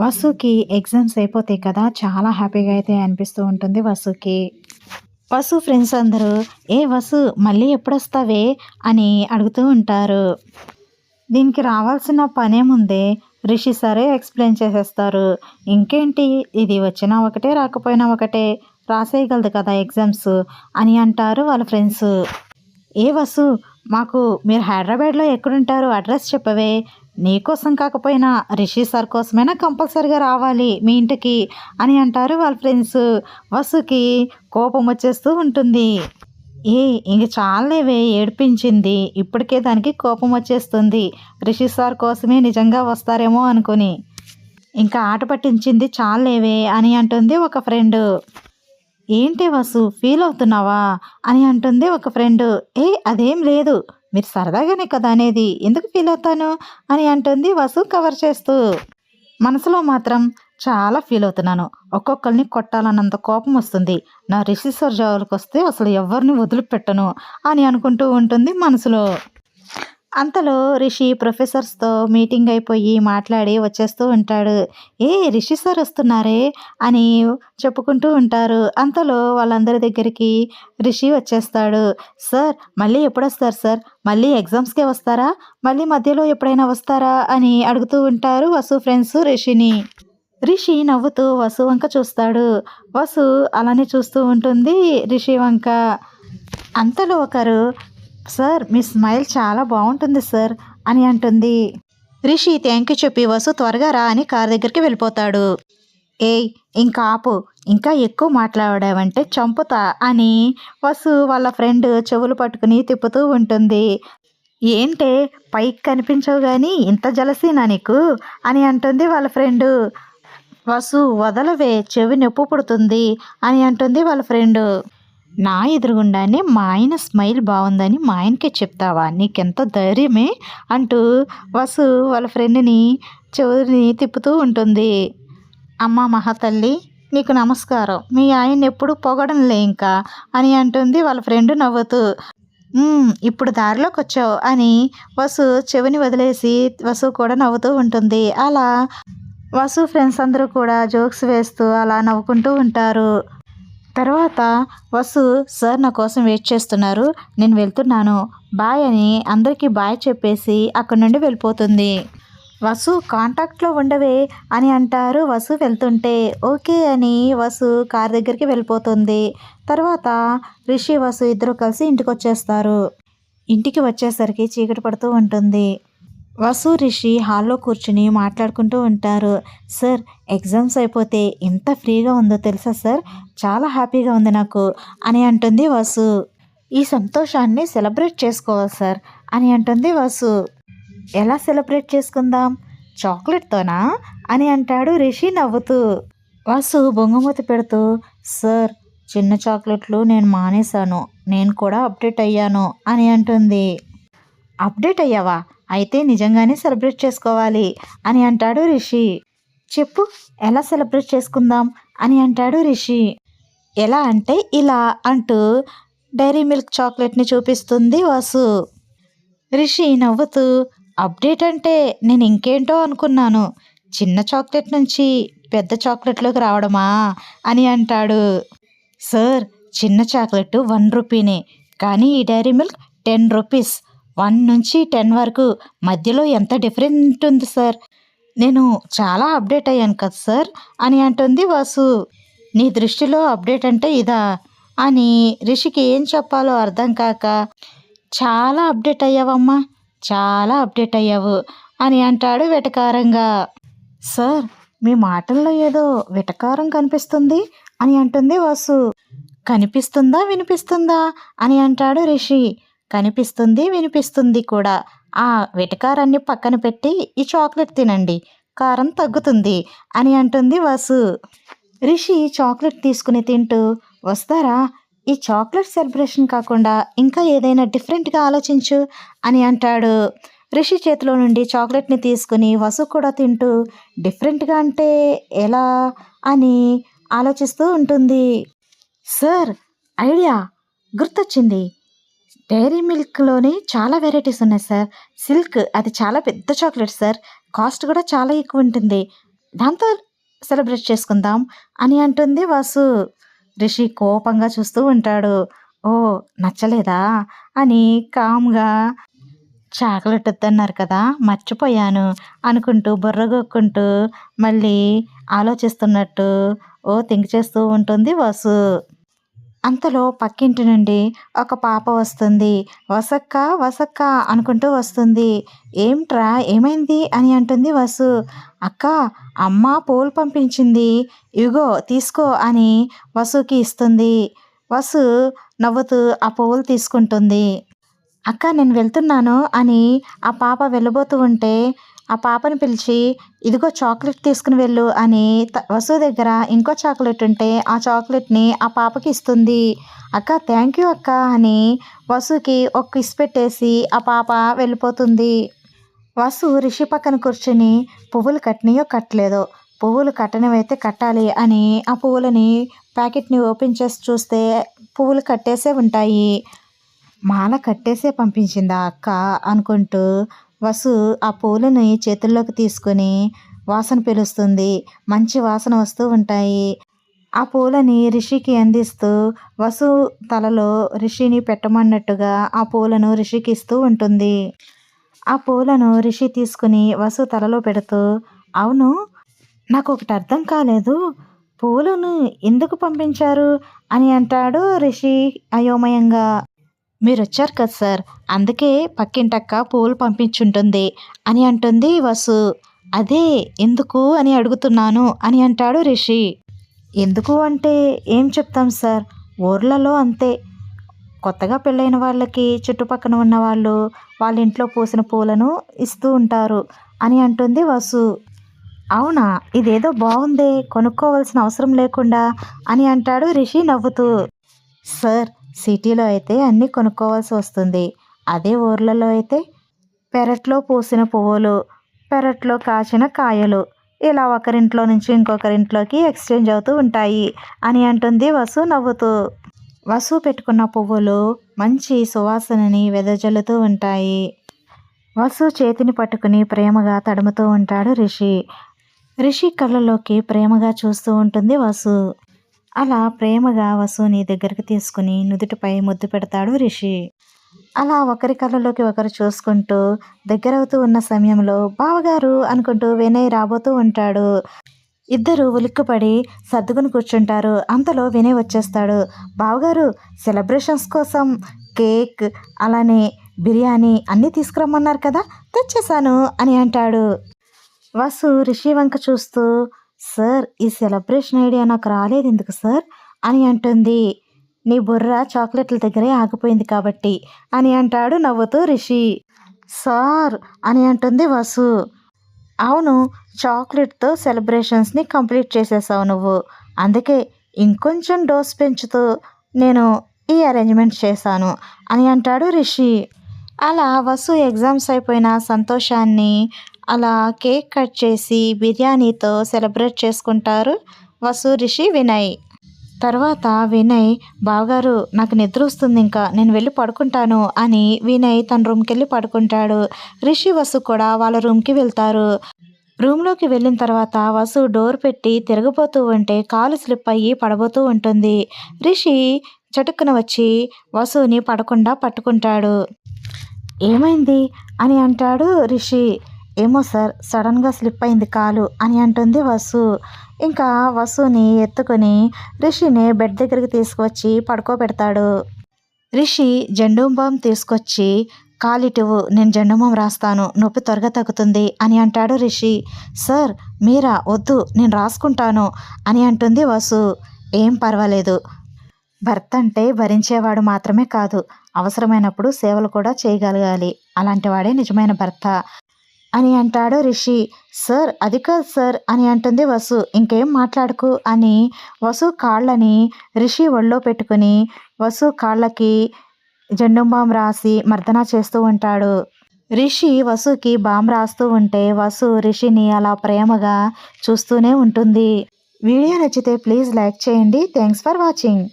వసుకి exams అయిపోతాయి కదా చాలా హ్యాపీగా అయితే అనిపిస్తూ ఉంటుంది వసుకి. వసు ఫ్రెండ్స్ అందరూ ఏ వసు మళ్ళీ ఎప్పుడొస్తావే? అని అడుగుతూ ఉంటారు. దీనికి రావాల్సిన పనేముందే రిషి సరే ఎక్స్ప్లెయిన్ చేసేస్తారు. ఇంకేంటి? ఇది వచ్చినా ఒకటే రాకపోయినా ఒకటే రాసేయగలదు కదా ఎగ్జామ్స్ అని అంటారు వాళ్ళ ఫ్రెండ్స్. ఏ వసు మాకు మీరు హైదరాబాద్లో ఎక్కడుంటారు అడ్రస్ చెప్పవే నీకోసం కాకపోయినా రిషి సార్ కోసమైనా కంపల్సరిగా రావాలి మీ ఇంటికి అని అంటారు వాళ్ళ ఫ్రెండ్స్. వసుకి కోపం వచ్చేస్తూ ఉంటుంది. ఏ ఇంక చాలేవే ఏడిపించింది. ఇప్పటికే దానికి కోపం వచ్చేస్తుంది. రిషి సార్ కోసమే నిజంగా వస్తారేమో అనుకుని. ఇంకా ఆట పట్టించింది చాలేవే అని అంటుంది ఒక ఫ్రెండ్. ఏంటి వసు ఫీల్ అవుతున్నావా? అని అంటుంది ఒక ఫ్రెండ్. ఏ అదేం లేదు. మీరు సరదాగానే కదా అనేది ఎందుకు ఫీల్ అవుతాను? అని అంటుంది వసు కవర్ చేస్తూ. మనసులో మాత్రం చాలా ఫీల్ అవుతున్నాను. ఒక్కొక్కరిని కొట్టాలన్నంత కోపం వస్తుంది. నా రిషిశ్వర్ జోలికి వస్తే అసలు ఎవరిని వదిలిపెట్టను అని అనుకుంటూ ఉంటుంది మనసులో. అంతలో రిషి ప్రొఫెసర్స్తో మీటింగ్ అయిపోయి మాట్లాడి వచ్చేస్తూ ఉంటాడు. ఏ రిషి సార్ వస్తున్నారే? అని చెప్పుకుంటూ ఉంటారు. అంతలో వాళ్ళందరి దగ్గరికి రిషి వచ్చేస్తాడు. సార్ మళ్ళీ ఎప్పుడు వస్తారు సార్? మళ్ళీ ఎగ్జామ్స్కే వస్తారా? మళ్ళీ మధ్యలో ఎప్పుడైనా వస్తారా? అని అడుగుతూ ఉంటారు వసు ఫ్రెండ్స్ రిషిని. రిషి నవ్వుతూ వసు వంక చూస్తాడు. వసు అలానే చూస్తూ ఉంటుంది రిషి వంక. అంతలో ఒకరు సార్ మీ స్మైల్ చాలా బాగుంటుంది సార్ అని అంటుంది. రిషి థ్యాంక్ యూ చెప్పి వసు త్వరగా రా అని కార్ దగ్గరికి వెళ్ళిపోతాడు. ఏయ్ ఇంకా ఆపు ఇంకా ఎక్కువ మాట్లాడావంటే చంపుతా అని వసు వాళ్ళ ఫ్రెండ్ చెవులు పట్టుకుని తిప్పుతూ ఉంటుంది. ఏంటే పైకి కనిపించవు కానీ ఇంత జలసీనా నీకు అని అంటుంది వాళ్ళ ఫ్రెండు. వసు వదలవే చెవి నొప్పు పుడుతుంది అని అంటుంది వాళ్ళ ఫ్రెండు. నా ఎదురుగుండానే మా ఆయన స్మైల్ బాగుందని మా ఆయనకే చెప్తావా? నీకెంత ధైర్యమే? అంటూ వసు వాళ్ళ ఫ్రెండ్ని చెవిని తిప్పుతూ ఉంటుంది. అమ్మ మహాతల్లి నీకు నమస్కారం. మీ ఆయన ఎప్పుడు పొగడంలే ఇంకా అని అంటుంది వాళ్ళ ఫ్రెండ్ నవ్వుతూ. ఇప్పుడు దారిలోకి వచ్చావు అని వసు చెవిని వదిలేసి వసు కూడా నవ్వుతూ ఉంటుంది. అలా వసు ఫ్రెండ్స్ అందరూ కూడా జోక్స్ వేస్తూ అలా నవ్వుకుంటూ ఉంటారు. తర్వాత వసు సార్ నా కోసం వెయిట్ చేస్తున్నారు. నేను వెళ్తున్నాను. బాయ్ అని అందరికీ బాయ్ చెప్పేసి అక్కడి నుండి వెళ్ళిపోతుంది. వసు కాంటాక్ట్లో ఉండవే అని అంటారు వసు వెళ్తుంటే. ఓకే అని వసు కార్ దగ్గరికి వెళ్ళిపోతుంది. తర్వాత రిషి వసు ఇద్దరు కలిసి ఇంటికి వచ్చేస్తారు. ఇంటికి వచ్చేసరికి చీకటి పడుతూ ఉంటుంది. వసు రిషి హాల్లో కూర్చుని మాట్లాడుకుంటూ ఉంటారు. సార్ ఎగ్జామ్స్ అయిపోతే ఎంత ఫ్రీగా ఉందో తెలుసా సార్? చాలా హ్యాపీగా ఉంది నాకు అని అంటుంది వసు. ఈ సంతోషాన్ని సెలబ్రేట్ చేసుకోవాలి సార్ అని అంటుంది వసు. ఎలా సెలబ్రేట్ చేసుకుందాం? చాక్లెట్తోనా? అని అంటాడు రిషి నవ్వుతూ. వాసు బొంగుమూతి పెడుతూ సార్ చిన్న చాక్లెట్లు నేను మానేశాను. నేను కూడా అప్డేట్ అయ్యాను అని అంటుంది. అప్డేట్ అయ్యావా? అయితే నిజంగానే సెలబ్రేట్ చేసుకోవాలి అని అంటాడు రిషి. చెప్పు ఎలా సెలబ్రేట్ చేసుకుందాం అని అంటాడు రిషి. ఎలా అంటే ఇలా అంటూ డైరీ మిల్క్ చాక్లెట్ని చూపిస్తుంది వాసు. రిషి నవ్వుతూ అప్డేట్ అంటే నేను ఇంకేంటో అనుకున్నాను. చిన్న చాక్లెట్ నుంచి పెద్ద చాక్లెట్లోకి రావడమా అని అంటాడు. సార్ చిన్న చాక్లెట్ వన్ రూపీనే కానీ ఈ Dairy Milk ten rupees. One నుంచి టెన్ వరకు మధ్యలో ఎంత డిఫరెంట్ ఉంది సార్? నేను చాలా అప్డేట్ అయ్యాను కదా సార్? అని అంటుంది వాసు. నీ దృష్టిలో అప్డేట్ అంటే ఇదా? అని రిషికి ఏం చెప్పాలో అర్థం కాక చాలా అప్డేట్ అయ్యావమ్మా చాలా అప్డేట్ అయ్యావు అని అంటాడు వెటకారంగా. సార్ మీ మాటల్లో ఏదో వెటకారం కనిపిస్తుంది అని అంటుంది వాసు. కనిపిస్తుందా వినిపిస్తుందా అని అంటాడు రిషి. కనిపిస్తుంది వినిపిస్తుంది కూడా. ఆ వెటకారాన్ని పక్కన పెట్టి ఈ చాక్లెట్ తినండి కారం తగ్గుతుంది అని అంటుంది వాసు. రిషి చాక్లెట్ తీసుకుని తింటూ వస్తారా? ఈ చాక్లెట్ సెలబ్రేషన్ కాకుండా ఇంకా ఏదైనా డిఫరెంట్గా ఆలోచించు అని అంటాడు. రిషి చేతిలో నుండి చాక్లెట్ని తీసుకుని వసు కూడా తింటూ డిఫరెంట్గా అంటే ఎలా అని ఆలోచిస్తూ ఉంటుంది. సార్ ఐడియా గుర్తొచ్చింది. డైరీ మిల్క్లోని చాలా వెరైటీస్ ఉన్నాయి సార్. సిల్క్ అది చాలా పెద్ద చాక్లెట్ సార్. కాస్ట్ కూడా చాలా ఎక్కువ ఉంటుంది. దాంతో సెలబ్రేట్ చేసుకుందాం అని అంటుంది వాసు. రిషి కోపంగా చూస్తూ ఉంటాడు. ఓ నచ్చలేదా? అని కామ్గా చాక్లెట్ వద్దన్నారు కదా మర్చిపోయాను అనుకుంటూ బుర్రగొక్కుంటూ మళ్ళీ ఆలోచిస్తున్నట్టు ఓ థింక్ చేస్తూ ఉంటుంది వాసు. అంతలో పక్కింటి నుండి ఒక పాప వస్తుంది. వసక్క వసక్క అనుకుంటూ వస్తుంది. ఏంట్రా ఏమైంది అని అంటుంది వసు. అక్క అమ్మ పూలు పంపించింది. ఇగో తీసుకో అని వసుకి ఇస్తుంది. వసు నవ్వుతూ ఆ పువ్వులు తీసుకుంటుంది. అక్క నేను వెళ్తున్నాను అని ఆ పాప వెళ్ళబోతూ ఉంటే ఆ పాపని పిలిచి ఇదిగో చాక్లెట్ తీసుకుని వెళ్ళు అని వసు దగ్గర ఇంకో చాక్లెట్ ఉంటే ఆ చాక్లెట్ని ఆ పాపకి ఇస్తుంది. అక్క థ్యాంక్ యూ అక్క అని వసుకి ఒక కిస్ పెట్టేసి ఆ పాప వెళ్ళిపోతుంది. వసు రిషి పక్కన కూర్చుని పువ్వులు కట్టినయో కట్టలేదో? పువ్వులు కట్టనివైతే కట్టాలి అని ఆ పువ్వులని ప్యాకెట్ని ఓపెన్ చేసి చూస్తే పువ్వులు కట్టేసే ఉంటాయి. మాల కట్టేసే పంపించిందా అక్క? అనుకుంటూ వసు ఆ పూలని చేతుల్లోకి తీసుకొని వాసన పిలుస్తుంది. మంచి వాసన వస్తూ ఉంటాయి. ఆ పూలని రిషికి అందిస్తూ వసు తలలో రిషిని పెట్టమన్నట్టుగా ఆ పూలను రిషికి ఇస్తూ ఉంటుంది. ఆ పూలను రిషి తీసుకుని వసు తలలో పెడుతూ అవును నాకు ఒకటి అర్థం కాలేదు. పూలను ఎందుకు పంపించారు? అని అంటాడు రిషి అయోమయంగా. మీరు వచ్చారు కదా సార్. అందుకే పక్కింటక్క పూలు పంపించుంటుంది అని అంటుంది వసు. అదే ఎందుకు అని అడుగుతున్నాను అని అంటాడు రిషి. ఎందుకు అంటే ఏం చెప్తాం సార్? ఊర్లలో అంతే. కొత్తగా పెళ్ళైన వాళ్ళకి చుట్టుపక్కన ఉన్న వాళ్ళు వాళ్ళ ఇంట్లో పూసిన పూలను ఇస్తూ ఉంటారు అని అంటుంది వసు. అవునా? ఇదేదో బాగుందే కొనుక్కోవాల్సిన అవసరం లేకుండా అని అంటాడు రిషి నవ్వుతూ. సార్ సిటీలో అయితే అన్నీ కొనుక్కోవాల్సి వస్తుంది. అదే ఊర్లలో అయితే పెరట్లో పూసిన పువ్వులు పెరట్లో కాచిన కాయలు ఇలా ఒకరింట్లో నుంచి ఇంకొకరింట్లోకి ఎక్స్చేంజ్ అవుతూ ఉంటాయి అని అంటుంది వసు నవ్వుతూ. వసు పెట్టుకున్న పువ్వులు మంచి సువాసనని వెదజల్లుతూ ఉంటాయి. వసు చేతిని పట్టుకుని ప్రేమగా తడుముతూ ఉంటాడు రిషి. రిషి కళ్ళలోకి ప్రేమగా చూస్తూ ఉంటుంది వసు. అలా ప్రేమగా వసుని దగ్గరికి తీసుకుని నుదుటిపై ముద్దు పెడతాడు రిషి. అలా ఒకరి కళ్ళలోకి ఒకరు చూసుకుంటూ దగ్గరవుతూ ఉన్న సమయంలో బావగారు అనుకుంటూ వినయ్ రాబోతూ ఉంటాడు. ఇద్దరు ఉలిక్కుపడి సర్దుకుని కూర్చుంటారు. అంతలో వినయ్ వచ్చేస్తాడు. బావగారు సెలబ్రేషన్స్ కోసం కేక్ అలానే బిర్యానీ అన్నీ తీసుకురమ్మన్నారు కదా తెచ్చేశాను అని అంటాడు. వసు రిషి వంక చూస్తూ సార్ ఈ సెలబ్రేషన్ ఐడియా నాకు రాలేదు ఎందుకు సార్? అని అంటుంది. నీ బుర్ర చాక్లెట్ల దగ్గరే ఆగిపోయింది కాబట్టి అని అంటాడు నవ్వుతూ రిషి. సార్ అని అంటుంది వసు. అవును చాక్లెట్తో సెలబ్రేషన్స్ని కంప్లీట్ చేసేసావు నువ్వు. అందుకే ఇంకొంచెం డోస్ పెంచుతూ నేను ఈ అరేంజ్మెంట్ చేశాను అని అంటాడు రిషి. అలా వసు ఎగ్జామ్స్ అయిపోయిన సంతోషాన్ని అలా కేక్ కట్ చేసి బిర్యానీతో సెలబ్రేట్ చేసుకుంటారు వసు రిషి వినయ్. తర్వాత వినయ్ బావగారు నాకు నిద్ర వస్తుంది ఇంకా నేను వెళ్ళి పడుకుంటాను అని వినయ్ తన రూమ్కి వెళ్ళి పడుకుంటాడు. రిషి వసు కూడా వాళ్ళ రూమ్కి వెళ్తారు. రూమ్లోకి వెళ్ళిన తర్వాత వసు డోర్ పెట్టి తిరగబోతూ ఉంటే కాలు స్లిప్ అయ్యి పడబోతూ ఉంటుంది. రిషి చటుక్కున వచ్చి వసుని పడకుండా పట్టుకుంటాడు. ఏమైంది? అని అంటాడు రిషి. ఏమో సార్ సడన్గా స్లిప్ అయింది కాలు అని అంటుంది వసు. ఇంకా వసుని ఎత్తుకొని రిషిని బెడ్ దగ్గరికి తీసుకొచ్చి పడుకోబెడతాడు. రిషి జెండుంబం తీసుకొచ్చి కాలిటివు నేను జెండూ రాస్తాను నొప్పి త్వరగా తగ్గుతుంది అని అంటాడు రిషి. సార్ మీరా వద్దు నేను రాసుకుంటాను అని అంటుంది వసు. ఏం పర్వాలేదు. భర్త అంటే భరించేవాడు మాత్రమే కాదు అవసరమైనప్పుడు సేవలు కూడా చేయగలగాలి. అలాంటి వాడే నిజమైన భర్త. అని అంటాడు రిషి. సార్ అది కాదు సార్ అని అంటుంది వసు. ఇంకేం మాట్లాడుకు అని వసు కాళ్ళని రిషి ఒళ్ళో పెట్టుకుని వసు కాళ్ళకి జెండు రాసి మర్దన చేస్తూ ఉంటాడు. రిషి వసుకి బామ్ రాస్తూ ఉంటే వసు రిషిని అలా ప్రేమగా చూస్తూనే ఉంటుంది. వీడియో నచ్చితే ప్లీజ్ లైక్ చేయండి. Thanks for watching.